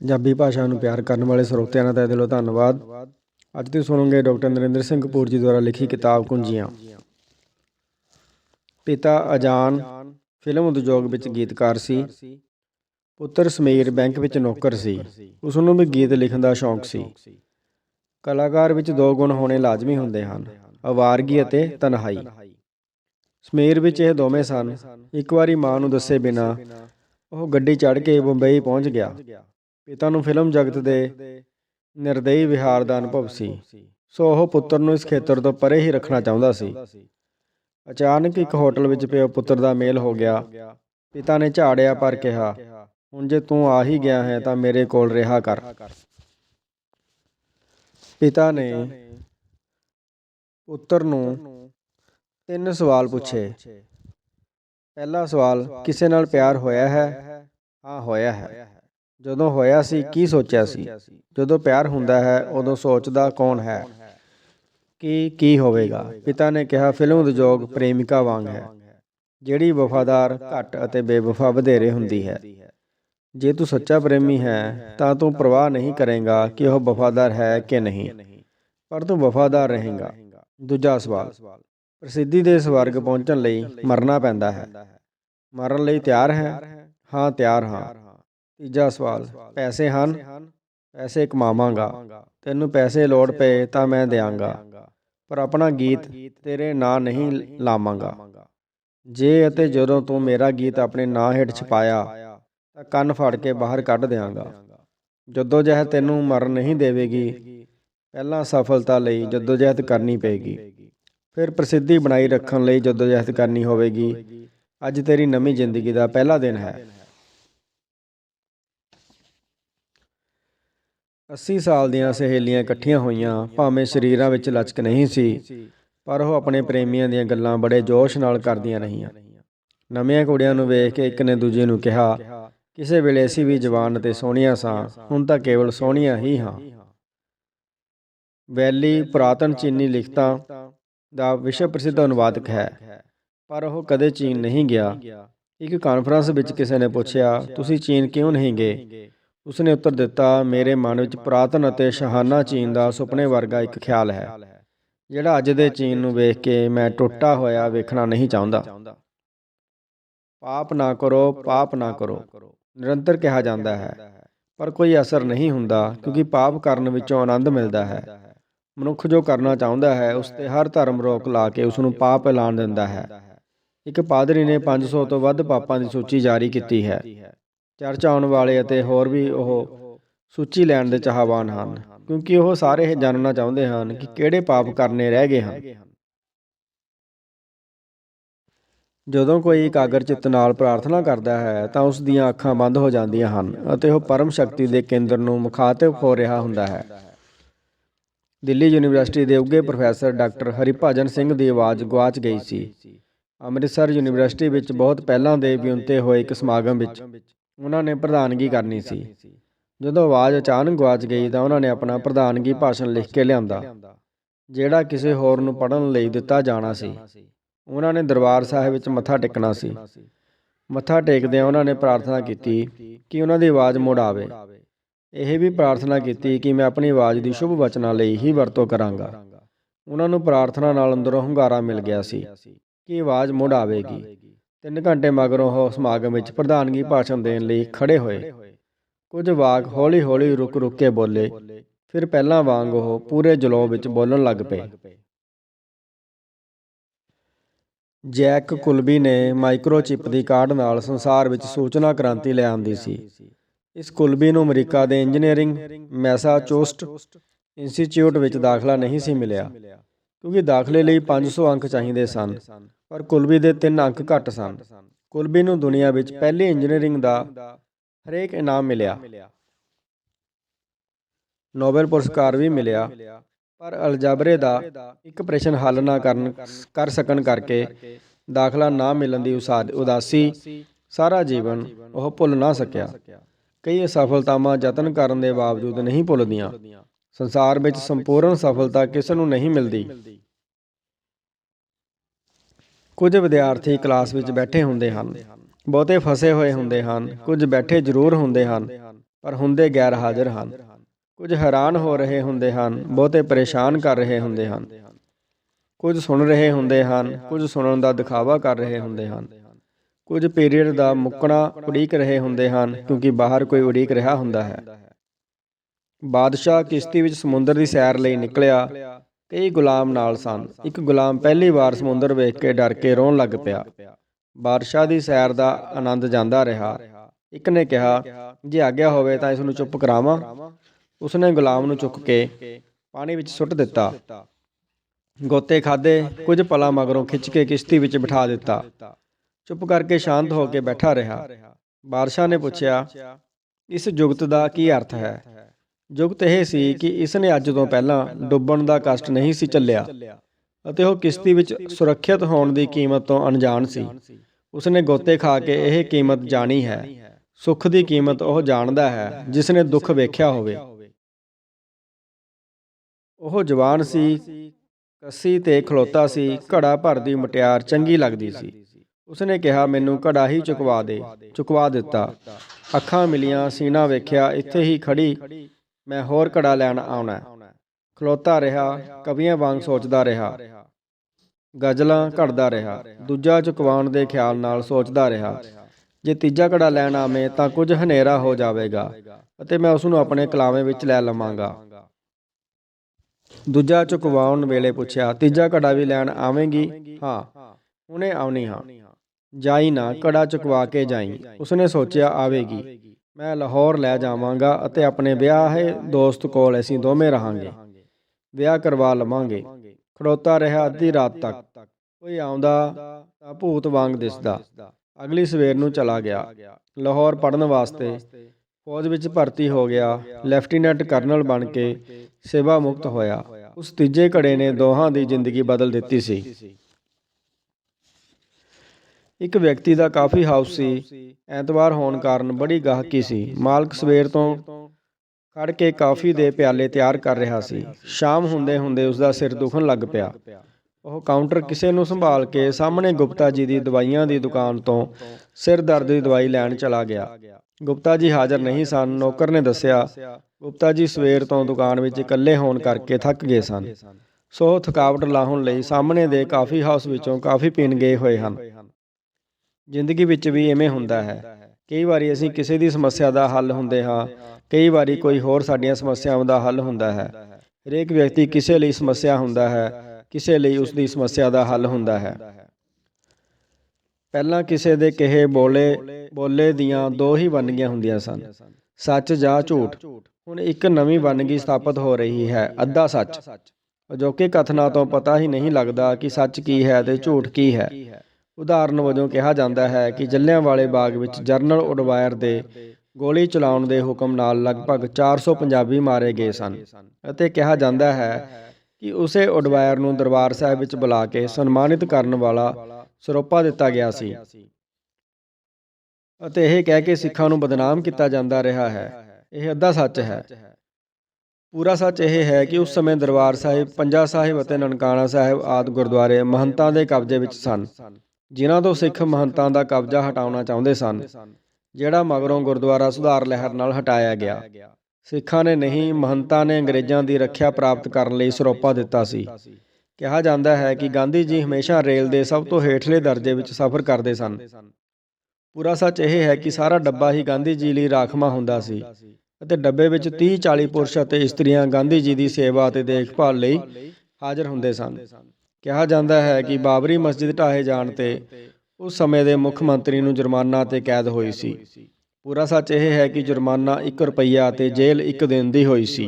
ਪੰਜਾਬੀ ਭਾਸ਼ਾ ਨੂੰ ਪਿਆਰ ਕਰਨ ਵਾਲੇ ਸਰੋਤਿਆਂ ਦਾ ਤਹਿ ਦਿਲੋਂ ਧੰਨਵਾਦ। ਅੱਜ ਤੁਸੀਂ ਸੁਣੋਗੇ ਡਾਕਟਰ ਨਰਿੰਦਰ ਸਿੰਘ ਕਪੂਰ ਜੀ ਦੁਆਰਾ ਲਿਖੀ ਕਿਤਾਬ ਕੁੰਜੀਆਂ। ਪਿਤਾ ਅਜਾਨ ਫਿਲਮ ਉਦਯੋਗ ਵਿੱਚ ਗੀਤਕਾਰ ਸੀ। ਪੁੱਤਰ ਸਮੀਰ ਬੈਂਕ ਵਿੱਚ ਨੌਕਰ ਸੀ। ਉਸ ਨੂੰ ਵੀ ਗੀਤ ਲਿਖਣ ਦਾ ਸ਼ੌਂਕ ਸੀ। ਕਲਾਕਾਰ ਵਿੱਚ ਦੋ ਗੁਣ ਹੋਣੇ ਲਾਜ਼ਮੀ ਹੁੰਦੇ ਹਨ, ਅਵਾਰਗੀ ਅਤੇ ਤਨਹਾਈ। ਸਮੀਰ ਵਿੱਚ ਇਹ ਦੋਵੇਂ ਸਨ। ਇੱਕ ਵਾਰੀ ਮਾਂ ਨੂੰ ਦੱਸੇ ਬਿਨਾ ਉਹ ਗੱਡੀ ਚੜ੍ਹ ਕੇ ਬੰਬਈ ਪਹੁੰਚ ਗਿਆ। ਪਿਤਾ ਨੂੰ ਫਿਲਮ ਜਗਤ ਦੇ ਨਿਰਦਈ ਵਿਹਾਰ ਦਾ ਅਨੁਭਵ ਸੀ। ਸੋ ਉਹ ਪੁੱਤਰ ਨੂੰ ਇਸ ਖੇਤਰ ਤੋਂ ਪਰੇ ਹੀ ਰੱਖਣਾ ਚਾਹੁੰਦਾ ਸੀ। ਅਚਾਨਕ ਇੱਕ ਹੋਟਲ ਵਿੱਚ ਪਿਓ ਪੁੱਤਰ ਦਾ ਮੇਲ ਹੋ ਗਿਆ। ਪਿਤਾ ਨੇ ਝਾੜਿਆ ਪਰ ਕਿਹਾ, ਹੁਣ ਜੇ ਤੂੰ ਆ ਹੀ ਗਿਆ ਹੈ ਤਾਂ ਮੇਰੇ ਕੋਲ ਰਿਹਾ ਕਰ। ਪਿਤਾ ਨੇ ਪੁੱਤਰ ਨੂੰ ਤਿੰਨ ਸਵਾਲ ਪੁੱਛੇ। ਪਹਿਲਾ ਸਵਾਲ, ਕਿਸੇ ਨਾਲ ਪਿਆਰ ਹੋਇਆ ਹੈ? ਹਾਂ, ਹੋਇਆ ਹੈ। ਜਦੋਂ ਹੋਇਆ ਸੀ, ਕੀ ਸੋਚਿਆ ਸੀ? ਜਦੋਂ ਪਿਆਰ ਹੁੰਦਾ ਹੈ, ਉਦੋਂ ਸੋਚਦਾ ਕੌਣ ਹੈ? ਕੀ ਕੀ ਹੋਵੇਗਾ? ਪਿਤਾ ਨੇ ਕਿਹਾ, ਫਿਲਮ ਉਦਯੋਗ ਪ੍ਰੇਮਿਕਾ ਵਾਂਗ ਹੈ, ਜਿਹੜੀ ਵਫਾਦਾਰ, ਘੱਟ ਅਤੇ ਬੇਵਫਾ ਵਧੇਰੇ ਹੁੰਦੀ ਹੈ। ਜੇ ਤੂੰ ਸੱਚਾ ਪ੍ਰੇਮੀ ਹੈ, ਤਾਂ ਤੂੰ ਪਰਵਾਹ ਨਹੀਂ ਕਰੇਗਾ ਕਿ ਉਹ ਵਫਾਦਾਰ ਹੈ ਕਿ ਨਹੀਂ, ਪਰ ਤੂੰ ਵਫਾਦਾਰ ਰਹੇਗਾ। ਦੂਜਾ ਸਵਾਲ, ਪ੍ਰਸਿੱਧੀ ਦੇ ਸਵਰਗ ਪਹੁੰਚਣ ਲਈ ਮਰਨਾ ਪੈਂਦਾ ਹੈ। ਮਰਨ ਲਈ ਤਿਆਰ ਹੈ? ਹਾਂ, ਤਿਆਰ ਹਾਂ। ਤੀਜਾ ਸਵਾਲ, ਪੈਸੇ ਹਨ, ਪੈਸੇ ਕਮਾਵਾਂਗਾ, ਤੈਨੂੰ ਪੈਸੇ ਲੋੜ ਪਏ ਤਾਂ ਮੈਂ ਦਿਆਂਗਾ, ਪਰ ਆਪਣਾ ਗੀਤ ਤੇਰੇ ਨਾਂ ਨਹੀਂ ਲਾਵਾਂਗਾ। ਜੇ ਅਤੇ ਜਦੋਂ ਤੂੰ ਮੇਰਾ ਗੀਤ ਆਪਣੇ ਨਾਂ ਹੇਠ ਛਪਾਇਆ, ਤਾਂ ਕੰਨ ਫੜ ਕੇ ਬਾਹਰ ਕੱਢ ਦਿਆਂਗਾ। ਜਦੋਂ ਜਹ ਤੈਨੂੰ ਮਰਨ ਨਹੀਂ ਦੇਵੇਗੀ, ਪਹਿਲਾਂ ਸਫਲਤਾ ਲਈ ਜਦੋਜਹਿਦ ਕਰਨੀ ਪਏਗੀ। ਫਿਰ ਪ੍ਰਸਿੱਧੀ ਬਣਾਈ ਰੱਖਣ ਲਈ ਜਦੋਜਹਿਦ ਕਰਨੀ ਹੋਵੇਗੀ। ਅੱਜ ਤੇਰੀ ਨਵੀਂ ਜ਼ਿੰਦਗੀ ਦਾ ਪਹਿਲਾ ਦਿਨ ਹੈ। 80 ਸਾਲ ਦੀਆਂ ਸਹੇਲੀਆਂ ਇਕੱਠੀਆਂ ਹੋਈਆਂ, ਭਾਵੇਂ ਸਰੀਰਾਂ ਵਿੱਚ ਲਚਕ ਨਹੀਂ ਸੀ, ਪਰ ਉਹ ਆਪਣੇ ਪ੍ਰੇਮੀਆਂ ਦੀਆਂ ਗੱਲਾਂ ਬੜੇ ਜੋਸ਼ ਨਾਲ ਕਰਦੀਆਂ ਰਹੀਆਂ। ਨਵੀਆਂ ਕੁੜੀਆਂ ਨੂੰ ਵੇਖ ਕੇ ਇੱਕ ਨੇ ਦੂਜੇ ਨੂੰ ਕਿਹਾ, ਕਿਸੇ ਵੇਲੇ ਅਸੀਂ ਵੀ ਜਵਾਨ ਅਤੇ ਸੋਹਣੀਆਂ ਸਾਂ, ਹੁਣ ਤਾਂ ਕੇਵਲ ਸੋਹਣੀਆਂ ਹੀ ਹਾਂ। ਵੈਲੀ ਪੁਰਾਤਨ ਚੀਨੀ ਲਿਖਤਾਂ ਦਾ ਵਿਸ਼ਵ ਪ੍ਰਸਿੱਧ ਅਨੁਵਾਦਕ ਹੈ, ਪਰ ਉਹ ਕਦੇ ਚੀਨ ਨਹੀਂ ਗਿਆ। ਇੱਕ ਕਾਨਫਰੰਸ ਵਿੱਚ ਕਿਸੇ ਨੇ ਪੁੱਛਿਆ, ਤੁਸੀਂ ਚੀਨ ਕਿਉਂ ਨਹੀਂ ਗਏ? ਉਸਨੇ ਉੱਤਰ ਦਿੱਤਾ, ਮੇਰੇ ਮਨ ਵਿੱਚ ਪੁਰਾਤਨ ਅਤੇ ਸ਼ਹਾਨਾ ਚੀਨ ਦਾ ਸੁਪਨੇ ਵਰਗਾ ਇੱਕ ਖਿਆਲ ਹੈ, ਜਿਹੜਾ ਅੱਜ ਦੇ ਚੀਨ ਨੂੰ ਵੇਖ ਕੇ ਮੈਂ ਟੁੱਟਾ ਹੋਇਆ ਵੇਖਣਾ ਨਹੀਂ ਚਾਹੁੰਦਾ। ਪਾਪ ਨਾ ਕਰੋ, ਪਾਪ ਨਾ ਕਰੋ। ਨਿਰੰਤਰ ਕਿਹਾ ਜਾਂਦਾ ਹੈ, ਪਰ ਕੋਈ ਅਸਰ ਨਹੀਂ ਹੁੰਦਾ, ਕਿਉਂਕਿ ਪਾਪ ਕਰਨ ਵਿੱਚੋਂ ਆਨੰਦ ਮਿਲਦਾ ਹੈ। ਮਨੁੱਖ ਜੋ ਕਰਨਾ ਚਾਹੁੰਦਾ ਹੈ, ਉਸ ਤੇ ਹਰ ਧਰਮ ਰੋਕ ਲਾ ਕੇ ਉਸ ਨੂੰ ਪਾਪ ਐਲਾਨ ਦਿੰਦਾ ਹੈ। ਇੱਕ ਪਾਦਰੀ ਨੇ 500 ਤੋਂ ਵੱਧ ਪਾਪਾਂ ਦੀ ਸੂਚੀ ਜਾਰੀ ਕੀਤੀ ਹੈ। ਚਰਚ ਆਉਣ ਵਾਲੇ ਅਤੇ ਹੋਰ ਵੀ ਉਹ ਸੂਚੀ ਲੈਣ ਦੇ ਚਾਹਵਾਨ ਹਨ, ਕਿਉਂਕਿ ਉਹ ਸਾਰੇ ਇਹ ਜਾਣਨਾ ਚਾਹੁੰਦੇ ਹਨ ਕਿ ਕਿਹੜੇ ਪਾਪ ਕਰਨੇ ਰਹਿ ਗਏ ਹਨ। ਜਦੋਂ ਕੋਈ ਇਕਾਗਰ ਚਿੱਤ ਨਾਲ ਪ੍ਰਾਰਥਨਾ ਕਰਦਾ ਹੈ, ਤਾਂ ਉਸ ਦੀਆਂ ਅੱਖਾਂ ਬੰਦ ਹੋ ਜਾਂਦੀਆਂ ਹਨ ਅਤੇ ਉਹ ਪਰਮ ਸ਼ਕਤੀ ਦੇ ਕੇਂਦਰ ਨੂੰ ਮੁਖਾਤਿਬ ਹੋ ਰਿਹਾ ਹੁੰਦਾ ਹੈ। ਦਿੱਲੀ ਯੂਨੀਵਰਸਿਟੀ ਦੇ ਉੱਗੇ ਪ੍ਰੋਫੈਸਰ ਡਾਕਟਰ ਹਰਿਭਜਨ ਸਿੰਘ ਦੀ ਆਵਾਜ਼ ਗਵਾਚ ਗਈ ਸੀ। ਅੰਮ੍ਰਿਤਸਰ ਯੂਨੀਵਰਸਿਟੀ ਵਿੱਚ ਬਹੁਤ ਪਹਿਲਾਂ ਦੇ ਵਿਉਂਤੇ ਹੋਏ ਇੱਕ ਸਮਾਗਮ ਵਿੱਚ ਉਹਨਾਂ ਨੇ ਪ੍ਰਧਾਨਗੀ ਕਰਨੀ ਸੀ। ਜਦੋਂ ਆਵਾਜ਼ ਅਚਾਨਕ ਗਵਾਚ ਗਈ ਤਾਂ ਉਹਨਾਂ ਨੇ ਆਪਣਾ ਪ੍ਰਧਾਨਗੀ ਭਾਸ਼ਣ ਲਿਖ ਕੇ ਲਿਆਂਦਾ, ਜਿਹੜਾ ਕਿਸੇ ਹੋਰ ਨੂੰ ਪੜ੍ਹਨ ਲਈ ਦਿੱਤਾ ਜਾਣਾ ਸੀ। ਉਹਨਾਂ ਨੇ ਦਰਬਾਰ ਸਾਹਿਬ ਵਿੱਚ ਮੱਥਾ ਟੇਕਣਾ ਸੀ। ਮੱਥਾ ਟੇਕਦਿਆਂ ਉਹਨਾਂ ਨੇ ਪ੍ਰਾਰਥਨਾ ਕੀਤੀ ਕਿ ਉਹਨਾਂ ਦੀ ਆਵਾਜ਼ ਮੁੜ ਆਵੇ। ਇਹ ਵੀ ਪ੍ਰਾਰਥਨਾ ਕੀਤੀ ਕਿ ਮੈਂ ਆਪਣੀ ਆਵਾਜ਼ ਦੀ ਸ਼ੁਭ ਵਚਨਾਂ ਲਈ ਹੀ ਵਰਤੋਂ ਕਰਾਂਗਾ। ਉਹਨਾਂ ਨੂੰ ਪ੍ਰਾਰਥਨਾ ਨਾਲ ਅੰਦਰੋਂ ਹੁੰਗਾਰਾ ਮਿਲ ਗਿਆ ਸੀ ਕਿ ਆਵਾਜ਼ ਮੁੜ ਆਵੇਗੀ। ਤਿੰਨ ਘੰਟੇ ਮਗਰੋਂ ਉਹ ਸਮਾਗਮ ਵਿੱਚ ਪ੍ਰਧਾਨਗੀ ਭਾਸ਼ਣ ਦੇਣ ਲਈ ਖੜੇ ਹੋਏ। ਕੁਝ ਵਾਕ ਹੌਲੀ-ਹੌਲੀ ਰੁਕ-ਰੁਕ ਕੇ ਬੋਲੇ। ਫਿਰ ਪਹਿਲਾਂ ਵਾਂਗ ਉਹ ਪੂਰੇ ਜਲੌ ਵਿੱਚ ਬੋਲਣ ਲੱਗ ਪਏ। ਜੈਕ ਕੁਲਬੀ ਨੇ ਮਾਈਕਰੋਚਿਪ ਦੀ ਕਾਢ ਨਾਲ ਸੰਸਾਰ ਵਿੱਚ ਸੂਚਨਾ ਕ੍ਰਾਂਤੀ ਲੈ ਆਂਦੀ ਸੀ। ਇਸ ਕੁਲਬੀ ਨੂੰ ਅਮਰੀਕਾ ਦੇ ਇੰਜੀਨੀਅਰਿੰਗ ਮੈਸਾਚੋਸਟ ਇੰਸਟੀਚਿਊਟ ਵਿੱਚ ਦਾਖਲਾ ਨਹੀਂ ਸੀ ਮਿਲਿਆ। ਕਿਉਂਕਿ ਦਾਖਲੇ ਲਈ 500 ਅੰਕ ਚਾਹੀਦੇ ਸਨ, ਪਰ ਕੁਲਬੀ ਦੇ 3 ਅੰਕ ਘੱਟ ਸਨ। ਕੁਲਬੀ ਨੂੰ ਦੁਨੀਆ ਵਿੱਚ ਪਹਿਲੀ ਇੰਜੀਨੀਅਰਿੰਗ ਦਾ ਹਰੇਕ ਇਨਾਮ ਮਿਲਿਆ। ਨੋਬਲ ਪੁਰਸਕਾਰ ਵੀ ਮਿਲਿਆ, ਪਰ ਅਲਜਬਰੇ ਦਾ ਇੱਕ ਪ੍ਰਸ਼ਨ ਹੱਲ ਨਾ ਕਰਨ ਕਰ ਸਕਣ ਕਰਕੇ ਦਾਖਲਾ ਨਾ ਮਿਲਣ ਦੀ ਉਦਾਸੀ ਸਾਰਾ ਜੀਵਨ ਉਹ ਭੁੱਲ ਨਾ ਸਕਿਆ। ਕਈ ਅਸਫਲਤਾਵਾਂ ਯਤਨ ਕਰਨ ਦੇ ਬਾਵਜੂਦ ਨਹੀਂ ਭੁੱਲਦੀਆਂ। ਸੰਸਾਰ ਵਿੱਚ ਸੰਪੂਰਨ ਸਫਲਤਾ ਕਿਸੇ ਨੂੰ ਨਹੀਂ ਮਿਲਦੀ। ਕੁਝ ਵਿਦਿਆਰਥੀ ਕਲਾਸ ਵਿੱਚ ਬੈਠੇ ਹੁੰਦੇ ਹਨ। ਬਹੁਤੇ ਫਸੇ ਹੋਏ ਹੁੰਦੇ ਹਨ। ਕੁਝ ਬੈਠੇ ਜ਼ਰੂਰ ਹੁੰਦੇ ਹਨ, ਪਰ ਹੁੰਦੇ ਗੈਰ ਹਾਜ਼ਰ ਹਨ। ਕੁਝ ਹੈਰਾਨ ਹੋ ਰਹੇ ਹੁੰਦੇ ਹਨ, ਬਹੁਤੇ ਪਰੇਸ਼ਾਨ ਕਰ ਰਹੇ ਹੁੰਦੇ ਹਨ। ਕੁਝ ਸੁਣ ਰਹੇ ਹੁੰਦੇ ਹਨ, ਕੁਝ ਸੁਣਨ ਦਾ ਦਿਖਾਵਾ ਕਰ ਰਹੇ ਹੁੰਦੇ ਹਨ। ਕੁਝ ਪੀਰੀਅਡ ਦਾ ਮੁੱਕਣਾ ਉਡੀਕ ਰਹੇ ਹੁੰਦੇ ਹਨ, ਕਿਉਂਕਿ ਬਾਹਰ ਕੋਈ ਉਡੀਕ ਰਿਹਾ ਹੁੰਦਾ ਹੈ। ਬਾਦਸ਼ਾਹ ਕਿਸ਼ਤੀ ਵਿੱਚ ਸਮੁੰਦਰ ਦੀ ਸੈਰ ਲਈ ਨਿਕਲਿਆ। ਕਈ ਗੁਲਾਮ ਨਾਲ ਸਨ। ਇੱਕ ਗੁਲਾਮ ਪਹਿਲੀ ਵਾਰ ਸਮੁੰਦਰ ਵੇਖ ਕੇ ਡਰ ਕੇ ਰੋਣ ਲੱਗ ਪਿਆ। ਬਾਦਸ਼ਾਹ ਦੀ ਸੈਰ ਦਾ ਆਨੰਦ ਜਾਂਦਾ ਰਿਹਾ। ਇੱਕ ਨੇ ਕਿਹਾ, ਜੇ ਆਗਿਆ ਹੋਵੇ ਤਾਂ ਇਸ ਨੂੰ ਚੁੱਪ ਕਰਾਵਾਂ। ਉਸਨੇ ਗੁਲਾਮ ਨੂੰ ਚੁੱਕ ਕੇ ਪਾਣੀ ਵਿੱਚ ਸੁੱਟ ਦਿੱਤਾ। ਗੋਤੇ ਖਾਦੇ, ਕੁਝ ਪਲਾਂ ਮਗਰੋਂ ਖਿੱਚ ਕੇ ਕਿਸ਼ਤੀ ਵਿੱਚ ਬਿਠਾ ਦਿੱਤਾ। ਚੁੱਪ ਕਰਕੇ ਸ਼ਾਂਤ ਹੋ ਕੇ ਬੈਠਾ ਰਿਹਾ। ਬਾਦਸ਼ਾਹ ਨੇ ਪੁੱਛਿਆ, ਇਸ ਜੁਗਤ ਦਾ ਕੀ ਅਰਥ ਹੈ? ਜੁਗਤ ਇਹ ਸੀ ਕਿ ਇਸ ਨੇ ਅੱਜ ਤੋਂ ਪਹਿਲਾਂ ਡੁੱਬਣ ਦਾ ਕਸ਼ਟ ਨਹੀਂ ਸੀ ਚੱਲਿਆ ਅਤੇ ਉਹ ਕਿਸ਼ਤੀ ਵਿੱਚ ਸੁਰੱਖਿਅਤ ਹੋਣ ਦੀ ਕੀਮਤ ਤੋਂ ਅਣਜਾਣ ਸੀ। ਉਸਨੇ ਗੋਤੇ ਖਾ ਕੇ ਇਹ ਕੀਮਤ ਜਾਣੀ ਹੈ। ਸੁੱਖ ਦੀ ਕੀਮਤ ਉਹ ਜਾਣਦਾ ਹੈ ਜਿਸ ਨੇ ਦੁੱਖ ਵੇਖਿਆ ਹੋਵੇ। ਉਹ ਜਵਾਨ ਸੀ, ਕੱਸੀ ਤੇ ਖਲੋਤਾ ਸੀ, ਘੜਾ ਭਰ ਦੀ ਮਟਿਆਰ ਚੰਗੀ ਲੱਗਦੀ ਸੀ। ਉਸਨੇ ਕਿਹਾ, ਮੈਨੂੰ ਘੜਾ ਹੀ ਚੁਕਵਾ ਦੇ, ਚੁਕਵਾ ਦਿੱਤਾ। ਅੱਖਾਂ ਮਿਲੀਆਂ ਸੀਨਾ ਵੇਖਿਆ, ਇੱਥੇ ਹੀ ਖੜੀ ਮੈਂ ਹੋਰ ਘੜਾ ਲੈਣ ਆਉਣਾ ਖਲੋਤਾ ਰਿਹਾ, ਕਵੀਆਂ ਵਾਂਗ ਸੋਚਦਾ ਰਿਹਾ। ਗਜ਼ਲਾਂ ਘੜਦਾ ਰਿਹਾ। ਦੂਜਾ ਚੁਕਵਾਉਣ ਦੇ ਖਿਆਲ ਨਾਲ ਸੋਚਦਾ ਰਿਹਾ। ਜੇ ਤੀਜਾ ਘੜਾ ਲੈਣ ਆਵੇਂ ਤਾਂ ਕੁਝ ਹਨੇਰਾ ਹੋ ਜਾਵੇਗਾ ਅਤੇ ਮੈਂ ਉਸ ਨੂੰ ਆਪਣੇ ਕਲਾਵੇਂ ਵਿੱਚ ਲੈ ਲਵਾਂਗਾ। ਦੂਜਾ ਚੁਕਵਾਉਣ ਵੇਲੇ ਪੁੱਛਿਆ, ਤੀਜਾ ਘੜਾ ਵੀ ਲੈਣ ਆਵੇਂਗੀ? ਹਾਂ, ਹੁਣੇ ਆਉਣੀ ਹਾਂ। ਜਾਈ ਨਾ, ਘੜਾ ਚੁਕਵਾ ਕੇ ਜਾਈ। ਉਸਨੇ ਸੋਚਿਆ, ਆਵੇਗੀ। ਮੈਂ ਲਾਹੌਰ ਲੈ ਜਾਵਾਂਗਾ ਅਤੇ ਆਪਣੇ ਵਿਆਹੇ ਦੋਸਤ ਕੋਲ ਅਸੀਂ ਦੋਵੇਂ ਰਹਾਂਗੇ। ਵਿਆਹ ਕਰਵਾ ਲਵਾਂਗੇ। ਖੜੋਤਾ ਰਿਹਾ ਅੱਧੀ ਰਾਤ ਤੱਕ। ਕੋਈ ਆਉਂਦਾ ਤਾਂ ਭੂਤ ਵਾਂਗ ਦਿਸਦਾ। ਅਗਲੀ ਸਵੇਰ ਨੂੰ ਚਲਾ ਗਿਆ। ਲਾਹੌਰ ਪੜਨ ਵਾਸਤੇ ਫੌਜ ਵਿੱਚ ਭਰਤੀ ਹੋ ਗਿਆ। ਲੈਫਟੀਨੈਂਟ ਕਰਨਲ ਬਣ ਕੇ ਸੇਵਾ ਮੁਕਤ ਹੋਇਆ। ਉਸ ਤੀਜੇ ਘੜੇ ਨੇ ਦੋਹਾਂ ਦੀ ਜ਼ਿੰਦਗੀ ਬਦਲ ਦਿੱਤੀ ਸੀ। ਇੱਕ ਵਿਅਕਤੀ ਦਾ ਕਾਫੀ ਹਾਊਸ ਸੀ। ਐਤਵਾਰ ਹੋਣ ਕਾਰਨ ਬੜੀ ਗਾਹਕੀ ਸੀ। ਮਾਲਕ ਸਵੇਰ ਤੋਂ ਖੜ ਕੇ ਕਾਫੀ ਦੇ ਪਿਆਲੇ ਤਿਆਰ ਕਰ ਰਿਹਾ ਸੀ। ਸ਼ਾਮ ਹੁੰਦੇ ਹੁੰਦੇ ਉਸ ਦਾ ਸਿਰ ਦੁਖਣ ਲੱਗ ਪਿਆ। ਉਹ ਕਾਊਂਟਰ ਕਿਸੇ ਨੂੰ ਸੰਭਾਲ ਕੇ ਸਾਹਮਣੇ ਗੁਪਤਾ ਜੀ ਦੀ ਦਵਾਈਆਂ ਦੀ ਦੁਕਾਨ ਤੋਂ ਸਿਰ ਦਰਦ ਦੀ ਦਵਾਈ ਲੈਣ ਚਲਾ ਗਿਆ। ਗੁਪਤਾ ਜੀ ਹਾਜ਼ਰ ਨਹੀਂ ਸਨ। ਨੌਕਰ ਨੇ ਦੱਸਿਆ, ਗੁਪਤਾ ਜੀ ਸਵੇਰ ਤੋਂ ਦੁਕਾਨ ਵਿੱਚ ਇਕੱਲੇ ਹੋਣ ਕਰਕੇ ਥੱਕ ਗਏ ਸਨ। ਸੋ ਥਕਾਵਟ ਲਾਹਣ ਲਈ ਸਾਹਮਣੇ ਦੇ ਕਾਫੀ ਹਾਊਸ ਵਿੱਚੋਂ ਕਾਫੀ ਪੀਣ ਗਏ ਹੋਏ ਹਨ। ਜ਼ਿੰਦਗੀ ਵਿੱਚ ਵੀ ਐਵੇਂ ਹੁੰਦਾ ਹੈ। ਕਈ ਵਾਰੀ ਅਸੀਂ ਕਿਸੇ ਦੀ ਸਮੱਸਿਆ ਦਾ ਹੱਲ ਹੁੰਦੇ ਹਾਂ। ਕਈ ਵਾਰੀ ਕੋਈ ਹੋਰ ਸਾਡੀਆਂ ਸਮੱਸਿਆਵਾਂ ਦਾ ਹੱਲ ਹੁੰਦਾ ਹੈ। ਹਰੇਕ ਵਿਅਕਤੀ ਕਿਸੇ ਲਈ ਸਮੱਸਿਆ ਹੁੰਦਾ ਹੈ, ਕਿਸੇ ਲਈ ਉਸ ਦੀ ਸਮੱਸਿਆ ਦਾ ਹੱਲ ਹੁੰਦਾ ਹੈ। ਪਹਿਲਾਂ ਕਿਸੇ ਦੇ ਕਹੇ ਬੋਲੇ ਬੋਲੇ ਦੀਆਂ ਦੋ ਹੀ ਵੰਨਗੀਆਂ ਹੁੰਦੀਆਂ ਸਨ। ਸੱਚ ਜਾਂ ਝੂਠ। ਹੁਣ ਇੱਕ ਨਵੀਂ ਵੰਨਗੀ ਸਥਾਪਿਤ ਹੋ ਰਹੀ ਹੈ, ਅੱਧਾ ਸੱਚ। ਅਜੋਕੇ ਕਥਨਾਂ ਤੋਂ ਪਤਾ ਹੀ ਨਹੀਂ ਲੱਗਦਾ ਕਿ ਸੱਚ ਕੀ ਹੈ ਤੇ ਝੂਠ ਕੀ ਹੈ। ਉਦਾਹਰਨ ਵਜੋਂ ਕਿਹਾ ਜਾਂਦਾ ਹੈ ਕਿ ਜਲਿਆਂਵਾਲੇ ਬਾਗ ਵਿੱਚ ਜਰਨਲ ਉਡਵਾਇਰ ਦੇ ਗੋਲੀ ਚਲਾਉਣ ਦੇ ਹੁਕਮ ਨਾਲ ਲਗਭਗ 400 ਪੰਜਾਬੀ ਮਾਰੇ ਗਏ ਸਨ ਅਤੇ ਕਿਹਾ ਜਾਂਦਾ ਹੈ ਕਿ ਉਸੇ ਉਡਵਾਇਰ ਨੂੰ ਦਰਬਾਰ ਸਾਹਿਬ ਵਿੱਚ ਬੁਲਾ ਕੇ ਸਨਮਾਨਿਤ ਕਰਨ ਵਾਲਾ ਸਰੋਪਾ ਦਿੱਤਾ ਗਿਆ ਸੀ। ਅਤੇ ਇਹ ਕਹਿ ਕੇ ਸਿੱਖਾਂ ਨੂੰ ਬਦਨਾਮ ਕੀਤਾ ਜਾਂਦਾ ਰਿਹਾ ਹੈ। ਇਹ ਅੱਧਾ ਸੱਚ ਹੈ। ਪੂਰਾ ਸੱਚ ਇਹ ਹੈ ਕਿ ਉਸ ਸਮੇਂ ਦਰਬਾਰ ਸਾਹਿਬ, ਪੰਜਾ ਸਾਹਿਬ ਅਤੇ ਨਨਕਾਣਾ ਸਾਹਿਬ ਆਦਿ ਗੁਰਦੁਆਰੇ ਮਹੰਤਾਂ ਦੇ ਕਬਜ਼ੇ ਵਿੱਚ ਸਨ। ਜਿਨ੍ਹਾਂ ਤੋਂ ਸਿੱਖ ਮਹੰਤਾਂ ਦਾ ਕਬਜ਼ਾ ਹਟਾਉਣਾ ਚਾਹੁੰਦੇ ਸਨ ਜਿਹੜਾ ਮਗਰੋਂ ਗੁਰਦੁਆਰਾ ਸੁਧਾਰ ਲਹਿਰ ਨਾਲ ਹਟਾਇਆ ਗਿਆ। ਸਿੱਖਾਂ ਨੇ ਨਹੀਂ ਮਹੰਤਾਂ ਨੇ ਅੰਗਰੇਜ਼ਾਂ ਦੀ ਰੱਖਿਆ ਪ੍ਰਾਪਤ ਕਰਨ ਲਈ ਸਰੋਪਾ ਦਿੱਤਾ ਸੀ। ਕਿਹਾ ਜਾਂਦਾ ਹੈ ਕਿ ਗਾਂਧੀ ਜੀ ਹਮੇਸ਼ਾ ਰੇਲ ਦੇ ਸਭ ਤੋਂ ਹੇਠਲੇ ਦਰਜੇ ਵਿੱਚ ਸਫ਼ਰ ਕਰਦੇ ਸਨ। ਪੂਰਾ ਸੱਚ ਇਹ ਹੈ ਕਿ ਸਾਰਾ ਡੱਬਾ ਹੀ ਗਾਂਧੀ ਜੀ ਲਈ ਰਾਖਮਾ ਹੁੰਦਾ ਸੀ ਅਤੇ ਡੱਬੇ ਵਿੱਚ 30 40 ਪੁਰਸ਼ ਅਤੇ ਇਸਤਰੀਆਂ ਗਾਂਧੀ ਜੀ ਦੀ ਸੇਵਾ ਅਤੇ ਦੇਖਭਾਲ ਲਈ ਹਾਜ਼ਰ ਹੁੰਦੇ ਸਨ। ਕਿਹਾ ਜਾਂਦਾ ਹੈ ਕਿ ਬਾਬਰੀ ਮਸਜਿਦ ਢਾਹੇ ਜਾਣ ਤੇ ਉਸ ਸਮੇਂ ਦੇ ਮੁੱਖ ਮੰਤਰੀ ਨੂੰ ਜੁਰਮਾਨਾ ਤੇ ਕੈਦ ਹੋਈ ਸੀ। ਪੂਰਾ ਸੱਚ ਇਹ ਹੈ ਕਿ ਜੁਰਮਾਨਾ 1 ਰੁਪਈਆ ਤੇ ਜੇਲ੍ਹ 1 ਦਿਨ ਦੀ ਹੋਈ ਸੀ।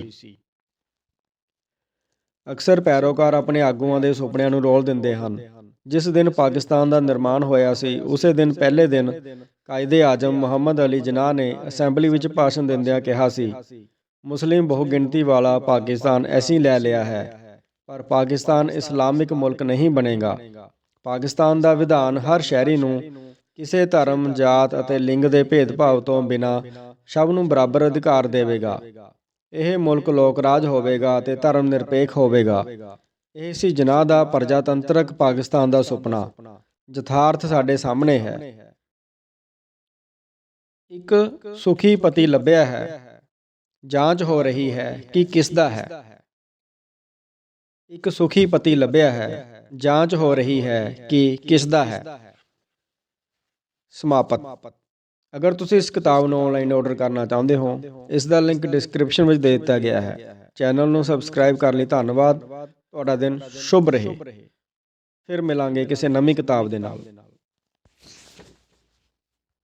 ਅਕਸਰ ਪੈਰੋਕਾਰ ਆਪਣੇ ਆਗੂਆਂ ਦੇ ਸੁਪਨਿਆਂ ਨੂੰ ਰੋਲ ਦਿੰਦੇ ਹਨ। ਜਿਸ ਦਿਨ ਪਾਕਿਸਤਾਨ ਦਾ ਨਿਰਮਾਣ ਹੋਇਆ ਸੀ, ਉਸੇ ਦਿਨ ਪਹਿਲੇ ਦਿਨ ਕਾਇਦੇ ਆਜ਼ਮ ਮੁਹੰਮਦ ਅਲੀ ਜਿਨਾਹ ਨੇ ਅਸੈਂਬਲੀ ਵਿੱਚ ਭਾਸ਼ਣ ਦਿੰਦਿਆਂ ਕਿਹਾ ਸੀ, ਮੁਸਲਿਮ ਬਹੁਗਿਣਤੀ ਵਾਲਾ ਪਾਕਿਸਤਾਨ ਐਸੀ ਲੈ ਲਿਆ ਹੈ। ਪਰ ਪਾਕਿਸਤਾਨ ਇਸਲਾਮਿਕ ਮੁਲਕ ਨਹੀਂ ਬਣੇਗਾ। ਪਾਕਿਸਤਾਨ ਦਾ ਵਿਧਾਨ ਹਰ ਸ਼ਹਿਰੀ ਨੂੰ ਕਿਸੇ ਧਰਮ, ਜਾਤ ਅਤੇ ਲਿੰਗ ਦੇ ਭੇਦਭਾਵ ਤੋਂ ਬਿਨਾਂ ਸਭ ਨੂੰ ਬਰਾਬਰ ਅਧਿਕਾਰ ਦੇਵੇਗਾ। ਇਹ ਮੁਲਕ ਲੋਕ ਰਾਜ ਹੋਵੇਗਾ ਅਤੇ ਧਰਮ ਨਿਰਪੇਖ ਹੋਵੇਗਾ। ਇਹ ਸੀ ਜਨਾਹ ਦਾ ਪ੍ਰਜਾਤੰਤਰਕ ਪਾਕਿਸਤਾਨ ਦਾ ਸੁਪਨਾ। ਯਥਾਰਥ ਸਾਡੇ ਸਾਹਮਣੇ ਹੈ। ਇੱਕ ਸੁਖੀ ਪਤੀ ਲੱਭਿਆ ਹੈ। ਜਾਂਚ ਹੋ ਰਹੀ ਹੈ ਕਿ ਕਿਸ ਦਾ ਹੈ। ਇੱਕ ਸੁਖੀ ਪਤੀ ਲੱਭਿਆ ਹੈ, ਜਾਂਚ ਹੋ ਰਹੀ ਹੈ ਕਿ ਕਿਸ ਦਾ ਹੈ। ਸਮਾਪਤ। ਅਗਰ ਤੁਸੀਂ ਇਸ ਕਿਤਾਬ ਨੂੰ ਆਨਲਾਈਨ ਆਰਡਰ ਕਰਨਾ ਚਾਹੁੰਦੇ ਹੋ, ਇਸ ਦਾ ਲਿੰਕ ਡਿਸਕ੍ਰਿਪਸ਼ਨ ਵਿੱਚ ਦੇ ਦਿੱਤਾ ਗਿਆ ਹੈ। ਚੈਨਲ ਨੂੰ ਸਬਸਕ੍ਰਾਈਬ ਕਰਨ ਲਈ ਧੰਨਵਾਦ। ਤੁਹਾਡਾ ਦਿਨ ਸ਼ੁਭ ਰਹੇ। ਫਿਰ ਮਿਲਾਂਗੇ ਕਿਸੇ ਨਵੀਂ ਕਿਤਾਬ ਦੇ ਨਾਲ।